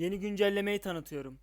Yeni güncellemeyi tanıtıyorum.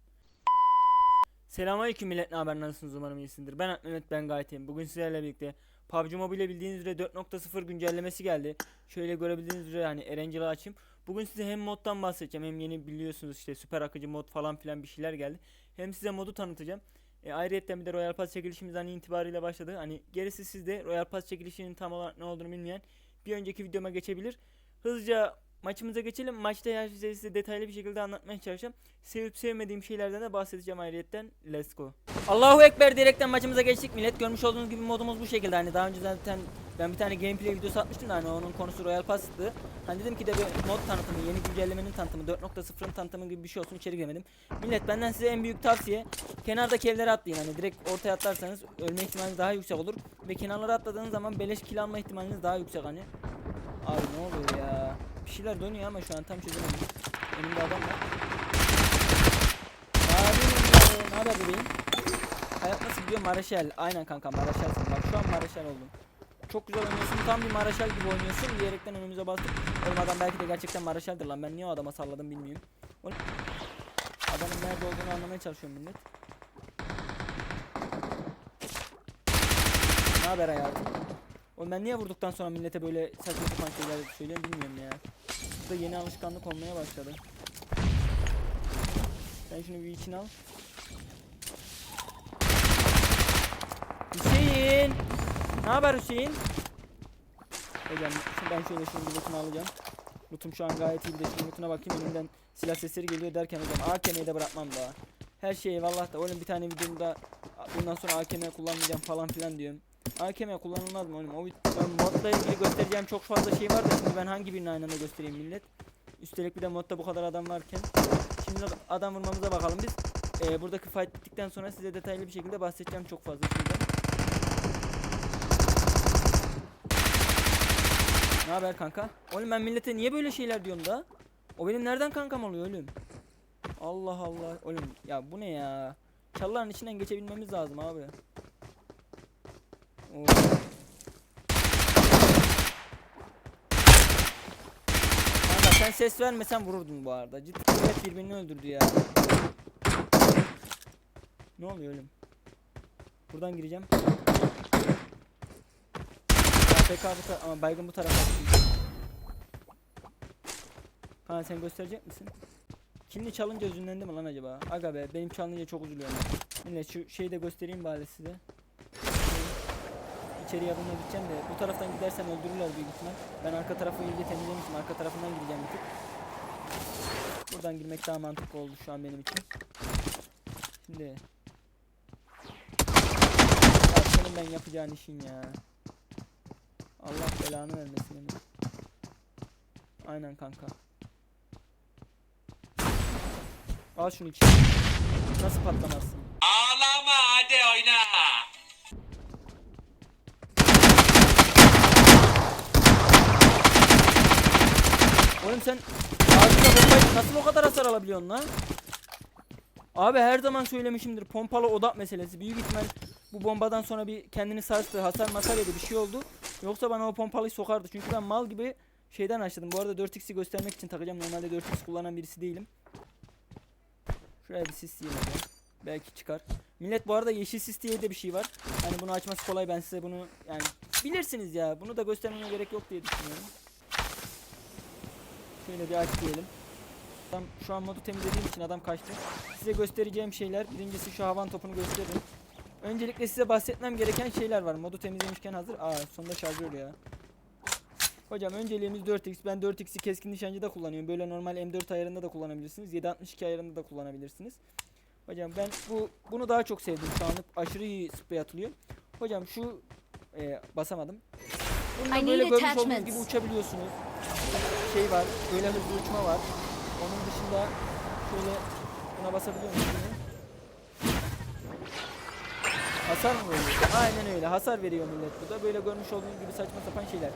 Selamünaleyküm millet ne haber nasılsınız umarım iyisindir. Ben Mehmet ben gayet iyiyim. Bugün sizlerle birlikte PUBG Mobile bildiğiniz üzere 4.0 güncellemesi geldi. Şöyle görebildiğiniz üzere hani Erangel'ı açayım. Bugün size hem moddan bahsedeceğim hem yeni biliyorsunuz işte süper akıcı mod falan filan bir şeyler geldi. Hem size modu tanıtacağım. E, ayrıca bir de Royal Pass çekilişimiz hani itibariyle başladı. Hani gerisi sizde Royal Pass çekilişinin tam olarak ne olduğunu bilmeyen bir önceki videoma geçebilir. Hızlıca maçımıza geçelim. Maçta şeyi size detaylı bir şekilde anlatmaya çalışacağım. Sevip sevmediğim şeylerden de bahsedeceğim ayrıyetten. Let's go. Allahu Ekber diyerekten maçımıza geçtik millet. Görmüş olduğunuz gibi modumuz bu şekilde. Hani daha önce zaten ben bir tane gameplay videosu atmıştım da hani onun konusu Royal Pass'tı. Hani dedim ki de bir mod tanıtımı, yeni güncellemenin tanıtımı, 4.0'ın tanıtımı gibi bir şey olsun içeri giremedim. Millet benden size en büyük tavsiye kenardaki evlere atlayın. Hani direkt ortaya atlarsanız ölme ihtimaliniz daha yüksek olur. Ve kenarlara atladığınız zaman beleş kill alma ihtimaliniz daha yüksek hani. Abi ne oluyor ya? Bir şeyler dönüyor ama şu an tam çözemedim. Önümde adam var. Ne haber bebeğim? Hayat nasıl gidiyor? Maraşel. Aynen kanka Maraşelsin. Bak şu an Maraşel oldum. Çok güzel oynuyorsun. Tam bir Maraşel gibi oynuyorsun. Diyerekten önümüze bastık. Oğlum adam belki de gerçekten Maraşel'dir lan. Ben niye o adama salladım bilmiyorum. Oğlum, Adamın nerede olduğunu anlamaya çalışıyorum millet. Ne haber hayatım? Oğlum ben niye vurduktan sonra millete böyle saçma sapan şeyler söylüyorum bilmiyorum ya. Da yeni alışkanlık olmaya başladı. Sen şunu bir içine al. Hüseyin! Ne haber Hüseyin? Hocam ben şöyle bir lootunu alacağım. Lootum şu an gayet iyi bir de şunun lootuna bakayım önümden silah sesleri geliyor derken hocam AKM'yi de bırakmam daha. Her şey eyvallah da oğlum bir tane videomda bundan sonra AKM kullanmayacağım falan filan diyorum. AKM kullanılmaz mı oğlum? O ben modla ilgili göstereceğim çok fazla şey var da şimdi ben hangi birini aynı anda göstereyim millet? Üstelik bir de modda bu kadar adam varken. Şimdi adam vurmamıza bakalım biz. Ee, buradaki fight bittikten sonra size detaylı bir şekilde bahsedeceğim çok fazla şeyden. Ne haber kanka? Oğlum ben millete niye böyle şeyler diyorum da? O benim nereden kankam oluyor oğlum? Allah Allah. Oğlum ya bu ne ya? Çalıların içinden geçebilmemiz lazım abi. Kanka sen ses vermesen vururdun bu arada. Ciddi evet birbirini öldürdü ya. Ne oluyor oğlum? Buradan gireceğim. AFK bu ama baygın bu tarafa. Ha sen gösterecek misin? Kimli çalınca üzünlendi mi lan acaba? Aga be benim çalınca çok üzülüyorum. Millet şu şeyi de göstereyim bari size. İçeri yardıma gideceğim de bu taraftan gidersem öldürürler büyük ihtimal. Ben arka tarafı iyice temizlemiştim. Arka tarafından gireceğim bir tık. Buradan girmek daha mantıklı oldu şu an benim için. Şimdi. Ya senin ben yapacağın işin ya. Allah belanı vermesin Emre. Aynen kanka. Al şunu içeri. Nasıl patlamazsın? Ağlama hadi oyna. Oğlum sen ağzına bombayı nasıl o kadar hasar alabiliyorsun lan? Abi her zaman söylemişimdir pompalı odak meselesi. Büyük ihtimal bu bombadan sonra bir kendini sarstı, hasar masar yedi bir şey oldu. Yoksa bana o pompalıyı sokardı. Çünkü ben mal gibi şeyden açtım. Bu arada 4x'i göstermek için takacağım. Normalde 4x kullanan birisi değilim. Şuraya bir sis diyelim ya. Belki çıkar. Millet bu arada yeşil sis diye de bir şey var. Hani bunu açması kolay ben size bunu yani bilirsiniz ya. Bunu da göstermeme gerek yok diye düşünüyorum. Şöyle bir aç diyelim. Adam şu an modu temizlediğim için adam kaçtı. Size göstereceğim şeyler birincisi şu havan topunu gösteririm. Öncelikle size bahsetmem gereken şeyler var. Modu temizlemişken hazır. Aa sonunda şarjör ya. Hocam önceliğimiz 4x. Ben 4x'i keskin nişancıda kullanıyorum. Böyle normal M4 ayarında da kullanabilirsiniz. 762 ayarında da kullanabilirsiniz. Hocam ben bu bunu daha çok sevdim şu anlık. Aşırı iyi sprey atılıyor. Hocam şu e, basamadım. I böyle görmüş olduğunuz gibi uçabiliyorsunuz. Şey var. Böyle hızlı uçma var. Onun dışında şöyle buna basabiliyor musunuz? Hasar mı veriyor? Aynen öyle. Hasar veriyor millet bu da. Böyle görmüş olduğunuz gibi saçma sapan şeyler.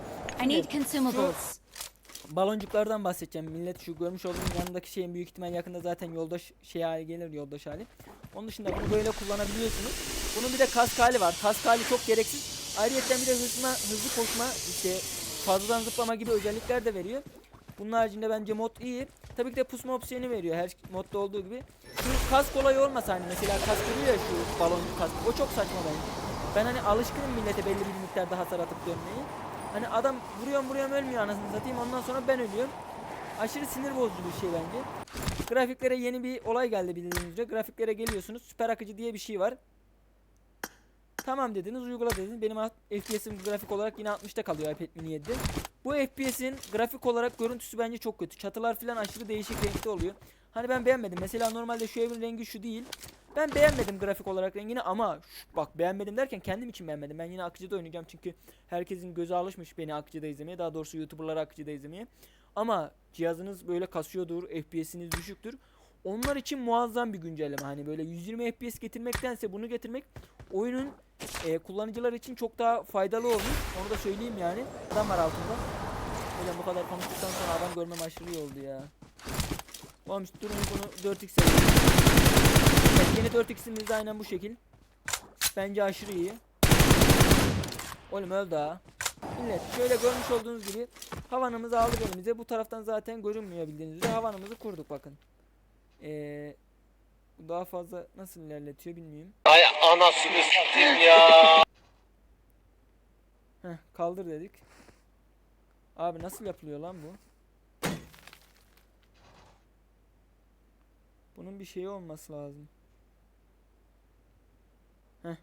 I need consumables. Baloncuklardan bahsedeceğim. Millet şu görmüş olduğunuz yanındaki şeyin büyük ihtimal yakında zaten yoldaş şey hali gelir yoldaş hali. Onun dışında bunu böyle kullanabiliyorsunuz. Bunun bir de kask hali var. Kask hali çok gereksiz. Ayrıca bir de hızına, hızlı koşma işte fazladan zıplama gibi özellikler de veriyor. Bunun haricinde bence mod iyi. Tabii ki de pusma opsiyonu veriyor her modda olduğu gibi. Şu kask olayı olmasa hani mesela kask vuruyor ya şu baloncu kask. O çok saçma bence. Ben hani alışkınım millete belli bir miktarda hasar atıp dönmeyi. Hani adam vuruyorum vuruyorum ölmüyor anasını satayım ondan sonra ben ölüyorum. Aşırı sinir bozucu bir şey bence. Grafiklere yeni bir olay geldi bildiğiniz üzere. Grafiklere geliyorsunuz. Süper akıcı diye bir şey var. Tamam dediniz, uygula dediniz. Benim FPS'im grafik olarak yine 60'ta kalıyor iPad mini 7'de. Bu FPS'in grafik olarak görüntüsü bence çok kötü. Çatılar falan aşırı değişik renkte oluyor. Hani ben beğenmedim. Mesela normalde şu evin rengi şu değil. Ben beğenmedim grafik olarak rengini ama şu- bak beğenmedim derken kendim için beğenmedim. Ben yine akıcıda oynayacağım çünkü herkesin gözü alışmış beni akıcıda izlemeye. Daha doğrusu YouTuber'ları akıcıda izlemeye. Ama cihazınız böyle kasıyordur, FPS'iniz düşüktür. Onlar için muazzam bir güncelleme. Hani böyle 120 FPS getirmektense bunu getirmek oyunun e, kullanıcılar için çok daha faydalı olur. Onu da söyleyeyim yani. Adam var altında. Öyle bu kadar konuştuktan sonra adam görmem aşırı iyi oldu ya. Şu durun bunu 4x yapayım. Evet, yeni 4x'imiz de aynen bu şekil. Bence aşırı iyi. Oğlum öldü ha. Millet şöyle görmüş olduğunuz gibi havanımızı aldık elimize. Bu taraftan zaten görünmüyor bildiğiniz üzere havanımızı kurduk bakın. Ee, bu daha fazla nasıl ilerletiyor bilmiyorum. Ay anasını satayım ya. Heh, kaldır dedik. Abi nasıl yapılıyor lan bu? Bunun bir şeyi olması lazım. Heh.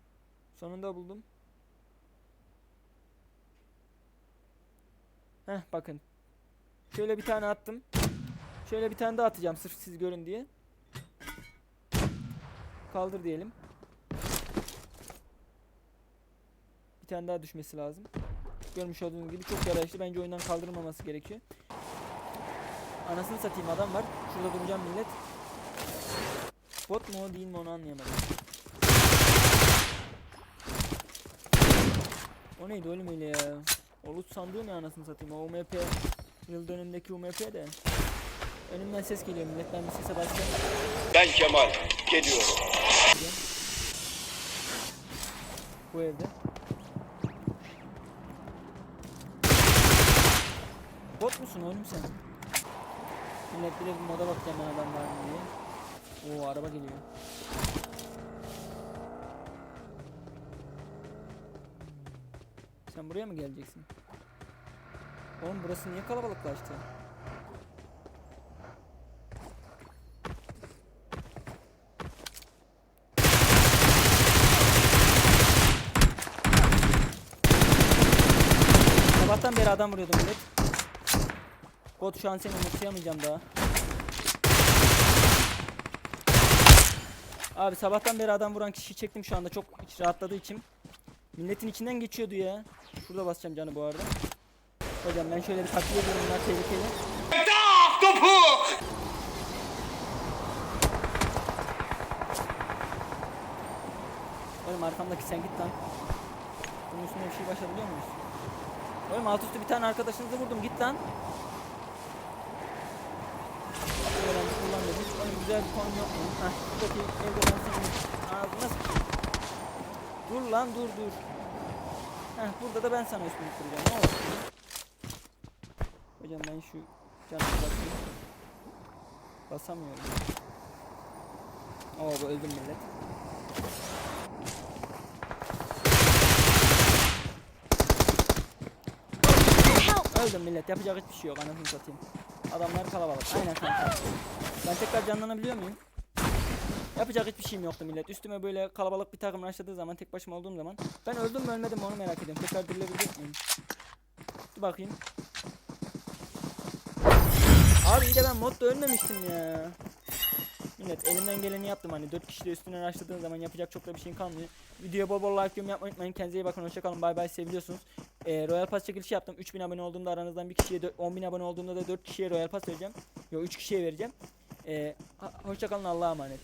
Sonunda buldum. Heh bakın. Şöyle bir tane attım. Şöyle bir tane daha atacağım sırf siz görün diye. Kaldır diyelim. Bir tane daha düşmesi lazım. Görmüş olduğunuz gibi çok yarayışlı. Bence oyundan kaldırılmaması gerekiyor. Anasını satayım adam var. Şurada duracağım millet. Bot mu değil mi onu anlayamadım. O neydi oğlum öyle ya? Olut sandığı ne anasını satayım? O UMP yıl dönümündeki UMP de. Önümden ses geliyor millet. Ben bir sese başlayayım. Ben Kemal. Geliyorum. Bu evde. Bot musun oğlum sen? Millet bir de bir moda bakacağım ben adam var diye. Oo araba geliyor. Sen buraya mı geleceksin? Oğlum burası niye kalabalıklaştı? Sabahtan beri adam vuruyordum millet. God şu an seni umutsayamayacağım daha. Abi sabahtan beri adam vuran kişiyi çektim şu anda çok rahatladığı için. Milletin içinden geçiyordu ya. Şurada basacağım canı bu arada. Hocam ben şöyle bir takviye ediyorum bunlar tehlikeli. Topu. Oğlum arkamdaki sen git lan. Bunun üstüne bir şey başarabiliyor muyuz? Oğlum alt üstü bir tane arkadaşınızı vurdum git lan. Şöyle ben kullan dedim. Oğlum güzel bir konum yok mu? Heh buradaki evde ben senin ağzına sıçayım. Dur lan dur dur. Heh burada da ben sana üstünü kuracağım ne olur. Hocam ben şu canımı basayım. Basamıyorum. Oo bu öldüm millet. Öldüm millet yapacak hiçbir şey yok anasını satayım. Adamlar kalabalık aynen kanka. Ben tekrar canlanabiliyor muyum? Yapacak hiçbir şeyim yoktu millet. Üstüme böyle kalabalık bir takım başladığı zaman tek başıma olduğum zaman ben öldüm mü ölmedim mi onu merak ediyorum. Tekrar dirilebilecek miyim? Dur bakayım. Abi iyi de ben modda ölmemiştim ya. Millet elimden geleni yaptım hani 4 kişi de üstüne açladığın zaman yapacak çok da bir şeyin kalmıyor. Videoya bol bol like yorum yapmayı unutmayın. Kendinize iyi bakın hoşçakalın bay bay seviliyorsunuz. Ee, Royal Pass çekilişi yaptım. 3000 abone olduğumda aranızdan bir kişiye dö- 10.000 abone olduğumda da 4 kişiye Royal Pass vereceğim. Yo 3 kişiye vereceğim. Ee, ha- hoşçakalın Allah'a emanet.